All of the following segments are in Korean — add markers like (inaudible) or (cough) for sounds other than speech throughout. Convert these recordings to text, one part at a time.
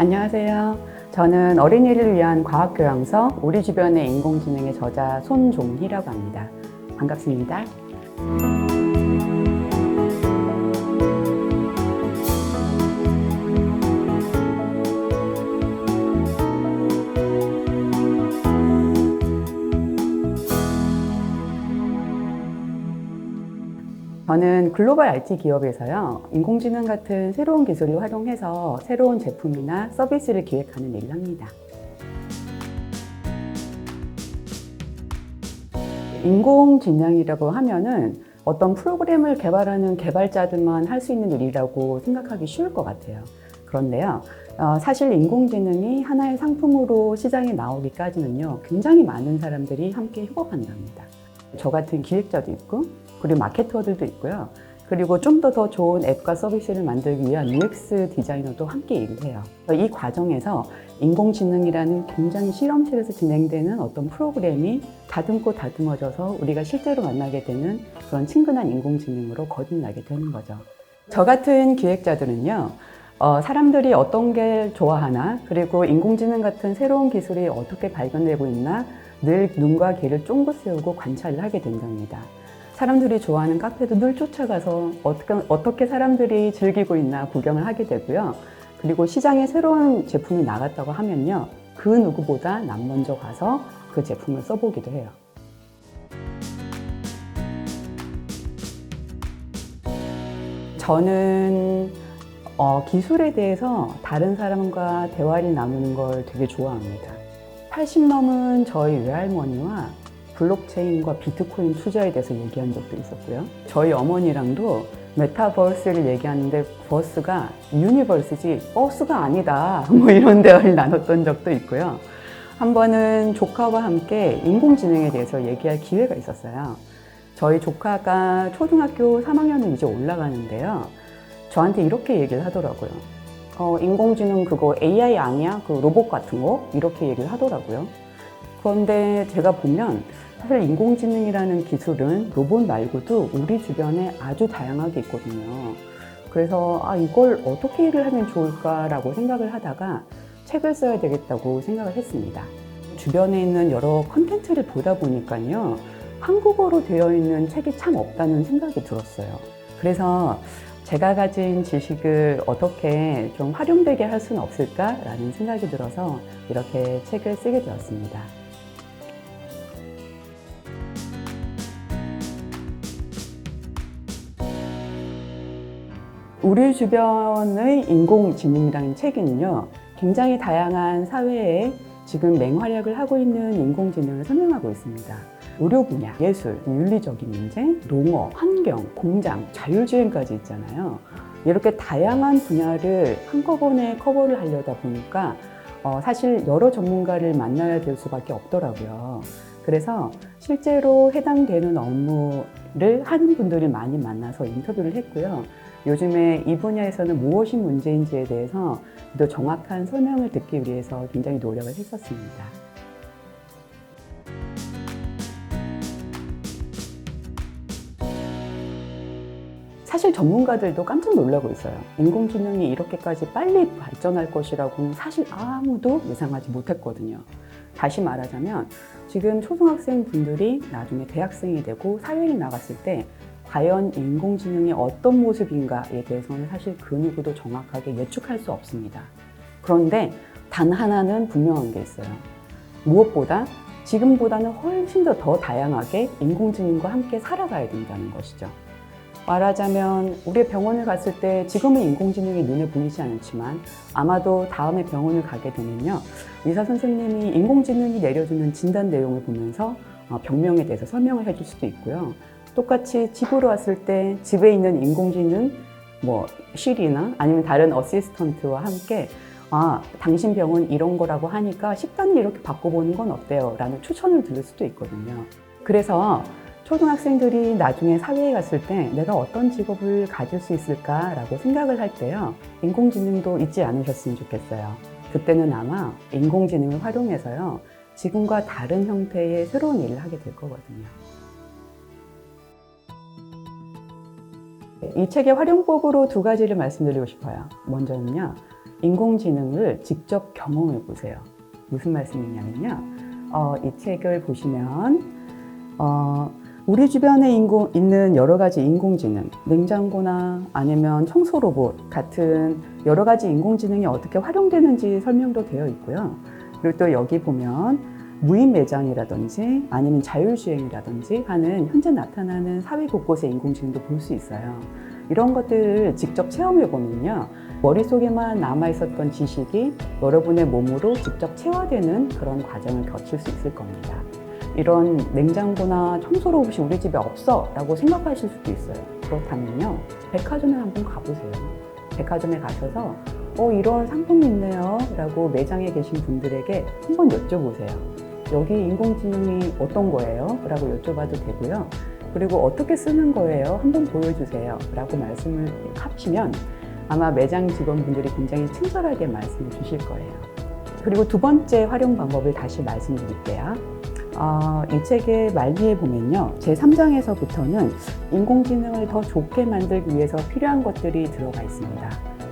안녕하세요. 저는 어린이를 위한 과학교양서 우리 주변의 인공지능의 저자 손종희라고 합니다. 반갑습니다. 저는 글로벌 IT 기업에서요, 인공지능 같은 새로운 기술을 활용해서 새로운 제품이나 서비스를 기획하는 일을 합니다. 인공지능이라고 하면은 어떤 프로그램을 개발하는 개발자들만 할 수 있는 일이라고 생각하기 쉬울 것 같아요. 그런데요, 어, 사실 인공지능이 하나의 상품으로 시장에 나오기까지는요, 굉장히 많은 사람들이 함께 협업한답니다. 저 같은 기획자도 있고, 그리고 마케터들도 있고요. 그리고 좀 더 더 좋은 앱과 서비스를 만들기 위한 UX 디자이너도 함께 일을 해요. 이 과정에서 인공지능이라는 굉장히 실험실에서 진행되는 어떤 프로그램이 다듬고 다듬어져서 우리가 실제로 만나게 되는 그런 친근한 인공지능으로 거듭나게 되는 거죠. 저 같은 기획자들은요, 어, 사람들이 어떤 게 좋아하나, 그리고 인공지능 같은 새로운 기술이 어떻게 발견되고 있나, 늘 눈과 귀를 쫑긋 세우고 관찰을 하게 된답니다. 사람들이 좋아하는 카페도 늘 쫓아가서 어떻게, 어떻게 사람들이 즐기고 있나 구경을 하게 되고요. 그리고 시장에 새로운 제품이 나갔다고 하면요. 그 누구보다 남 먼저 가서 그 제품을 써보기도 해요. 저는 어, 기술에 대해서 다른 사람과 대화를 나누는 걸 되게 좋아합니다. 80 넘은 저희 외할머니와 블록체인과 비트코인 투자에 대해서 얘기한 적도 있었고요. 저희 어머니랑도 메타버스를 얘기하는데 버스가 유니버스지 버스가 아니다. (laughs) 뭐 이런 대화를 나눴던 적도 있고요. 한 번은 조카와 함께 인공지능에 대해서 얘기할 기회가 있었어요. 저희 조카가 초등학교 3학년을 이제 올라가는데요. 저한테 이렇게 얘기를 하더라고요. 어, 인공지능 그거 AI 아니야? 그 로봇 같은 거? 이렇게 얘기를 하더라고요. 그런데 제가 보면 사실 인공지능이라는 기술은 로봇 말고도 우리 주변에 아주 다양하게 있거든요. 그래서 아, 이걸 어떻게 얘기를 하면 좋을까라고 생각을 하다가 책을 써야 되겠다고 생각을 했습니다. 주변에 있는 여러 컨텐츠를 보다 보니까요. 한국어로 되어 있는 책이 참 없다는 생각이 들었어요. 그래서 제가 가진 지식을 어떻게 좀 활용되게 할 수는 없을까라는 생각이 들어서 이렇게 책을 쓰게 되었습니다. 우리 주변의 인공지능이라는 책에는요, 굉장히 다양한 사회에 지금 맹활약을 하고 있는 인공지능을 설명하고 있습니다. 의료 분야, 예술, 윤리적인 문제, 농업, 환경, 공장, 자율주행까지 있잖아요. 이렇게 다양한 분야를 한꺼번에 커버를 하려다 보니까 어, 사실 여러 전문가를 만나야 될 수밖에 없더라고요. 그래서 실제로 해당되는 업무를 하는 분들을 많이 만나서 인터뷰를 했고요. 요즘에 이 분야에서는 무엇이 문제인지에 대해서 더 정확한 설명을 듣기 위해서 굉장히 노력을 했었습니다. 사실 전문가들도 깜짝 놀라고 있어요. 인공지능이 이렇게까지 빨리 발전할 것이라고는 사실 아무도 예상하지 못했거든요. 다시 말하자면 지금 초등학생 분들이 나중에 대학생이 되고 사회에 나갔을 때 과연 인공지능이 어떤 모습인가에 대해서는 사실 그 누구도 정확하게 예측할 수 없습니다. 그런데 단 하나는 분명한 게 있어요. 무엇보다 지금보다는 훨씬 더 더 다양하게 인공지능과 함께 살아가야 된다는 것이죠. 말하자면 우리 병원을 갔을 때 지금은 인공지능이 눈에 보이지 않지만 아마도 다음에 병원을 가게 되면요. 의사 선생님이 인공지능이 내려주는 진단 내용을 보면서 어, 병명에 대해서 설명을 해줄 수도 있고요. 똑같이 집으로 왔을 때 집에 있는 인공지능 뭐 실이나 아니면 다른 어시스턴트와 함께 아 당신 병은 이런 거라고 하니까 식단을 이렇게 바꿔보는 건 어때요? 라는 추천을 들을 수도 있거든요. 그래서 초등학생들이 나중에 사회에 갔을 때 내가 어떤 직업을 가질 수 있을까라고 생각을 할 때요. 인공지능도 잊지 않으셨으면 좋겠어요. 그때는 아마 인공지능을 활용해서요. 지금과 다른 형태의 새로운 일을 하게 될 거거든요. 이 책의 활용법으로 두 가지를 말씀드리고 싶어요. 먼저는요. 인공지능을 직접 경험해 보세요. 무슨 말씀이냐면요. 어, 이 책을 보시면 어, 우리 주변에 인공, 있는 여러 가지 인공지능, 냉장고나 아니면 청소 로봇 같은 여러 가지 인공지능이 어떻게 활용되는지 설명도 되어 있고요. 그리고 또 여기 보면 무인 매장이라든지 아니면 자율주행이라든지 하는 현재 나타나는 사회 곳곳의 인공지능도 볼 수 있어요. 이런 것들을 직접 체험해 보면요. 머릿속에만 남아 있었던 지식이 여러분의 몸으로 직접 체화되는 그런 과정을 거칠 수 있을 겁니다. 이런 냉장고나 청소 로봇이 우리 집에 없어 라고 생각하실 수도 있어요. 그렇다면요. 백화점에 한번 가보세요. 백화점에 가셔서 어, 이런 상품이 있네요. 라고 매장에 계신 분들에게 한번 여쭤보세요. 여기 인공지능이 어떤 거예요? 라고 여쭤봐도 되고요. 그리고 어떻게 쓰는 거예요? 한번 보여주세요. 라고 말씀을 하시면 아마 매장 직원분들이 굉장히 친절하게 말씀을 주실 거예요. 그리고 두 번째 활용 방법을 다시 말씀드릴게요. 어, 이 책의 말미에 보면요. 제3장에서부터는 인공지능을 더 좋게 만들기 위해서 필요한 것들이 들어가 있습니다.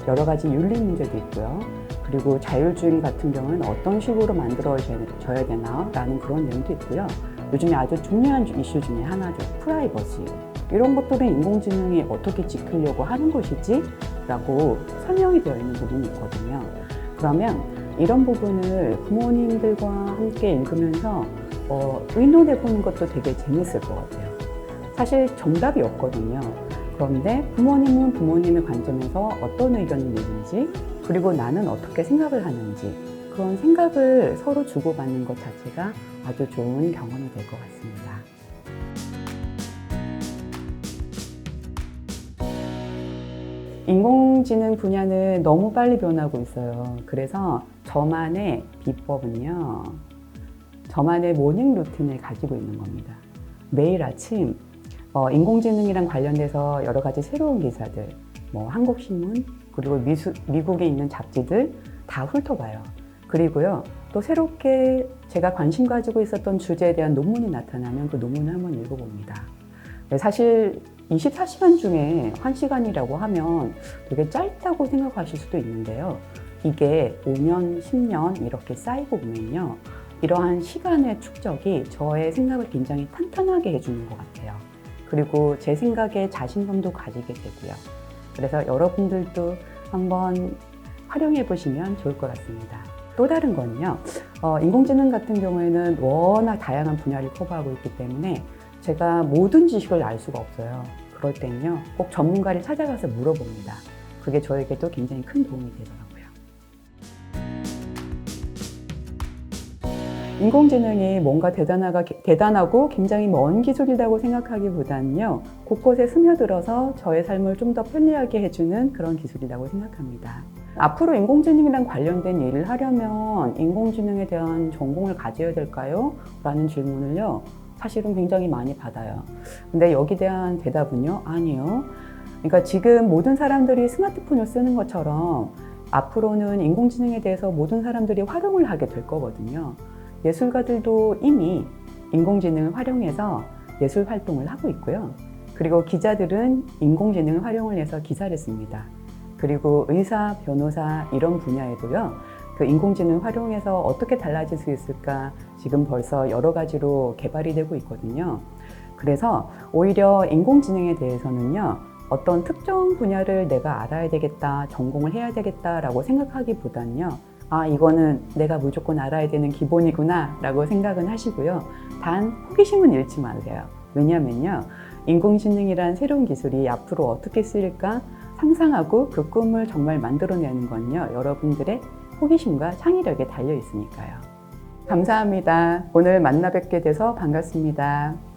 여러 가지 윤리 문제도 있고요. 그리고 자율주행 같은 경우는 어떤 식으로 만들어져야 되나 라는 그런 내용도 있고요. 요즘에 아주 중요한 이슈 중에 하나죠. 프라이버시. 이런 것들은 인공지능이 어떻게 지키려고 하는 것이지? 라고 설명이 되어 있는 부분이 있거든요. 그러면 이런 부분을 부모님들과 함께 읽으면서 어, 의논해 보는 것도 되게 재밌을 것 같아요. 사실 정답이 없거든요. 그런데 부모님은 부모님의 관점에서 어떤 의견을 내는지, 그리고 나는 어떻게 생각을 하는지, 그런 생각을 서로 주고받는 것 자체가 아주 좋은 경험이 될 것 같습니다. 인공지능 분야는 너무 빨리 변하고 있어요. 그래서 저만의 비법은요, 저만의 모닝 루틴을 가지고 있는 겁니다. 매일 아침 어, 인공지능이랑 관련돼서 여러 가지 새로운 기사들, 뭐 한국신문, 그리고 미수, 미국에 있는 잡지들 다 훑어봐요. 그리고요, 또 새롭게 제가 관심 가지고 있었던 주제에 대한 논문이 나타나면 그 논문을 한번 읽어봅니다. 네, 사실 24시간 중에 1시간이라고 하면 되게 짧다고 생각하실 수도 있는데요. 이게 5년, 10년 이렇게 쌓이고 보면요. 이러한 시간의 축적이 저의 생각을 굉장히 탄탄하게 해주는 것 같아요. 그리고 제 생각에 자신감도 가지게 되고요. 그래서 여러분들도 한번 활용해 보시면 좋을 것 같습니다. 또 다른 건요, 어, 인공지능 같은 경우에는 워낙 다양한 분야를 커버하고 있기 때문에 제가 모든 지식을 알 수가 없어요. 그럴 때는요, 꼭 전문가를 찾아가서 물어봅니다. 그게 저에게도 굉장히 큰 도움이 되더라고요. 인공지능이 뭔가 대단하가, 대단하고 굉장히 먼 기술이라고 생각하기보다는요, 곳곳에 스며들어서 저의 삶을 좀 더 편리하게 해주는 그런 기술이라고 생각합니다. 앞으로 인공지능이랑 관련된 일을 하려면 인공지능에 대한 전공을 가져야 될까요? 라는 질문을요, 사실은 굉장히 많이 받아요. 근데 여기 대한 대답은요, 아니요. 그러니까 지금 모든 사람들이 스마트폰을 쓰는 것처럼 앞으로는 인공지능에 대해서 모든 사람들이 활용을 하게 될 거거든요. 예술가들도 이미 인공지능을 활용해서 예술 활동을 하고 있고요. 그리고 기자들은 인공지능을 활용을 해서 기사를 씁니다. 그리고 의사, 변호사 이런 분야에도요. 그 인공지능 활용해서 어떻게 달라질 수 있을까 지금 벌써 여러 가지로 개발이 되고 있거든요. 그래서 오히려 인공지능에 대해서는요. 어떤 특정 분야를 내가 알아야 되겠다, 전공을 해야 되겠다라고 생각하기보다는요. 아, 이거는 내가 무조건 알아야 되는 기본이구나 라고 생각은 하시고요. 단 호기심은 잃지 마세요. 왜냐면요. 인공지능이란 새로운 기술이 앞으로 어떻게 쓰일까 상상하고 그 꿈을 정말 만들어내는 건요. 여러분들의 호기심과 창의력에 달려 있으니까요. 감사합니다. 오늘 만나 뵙게 돼서 반갑습니다.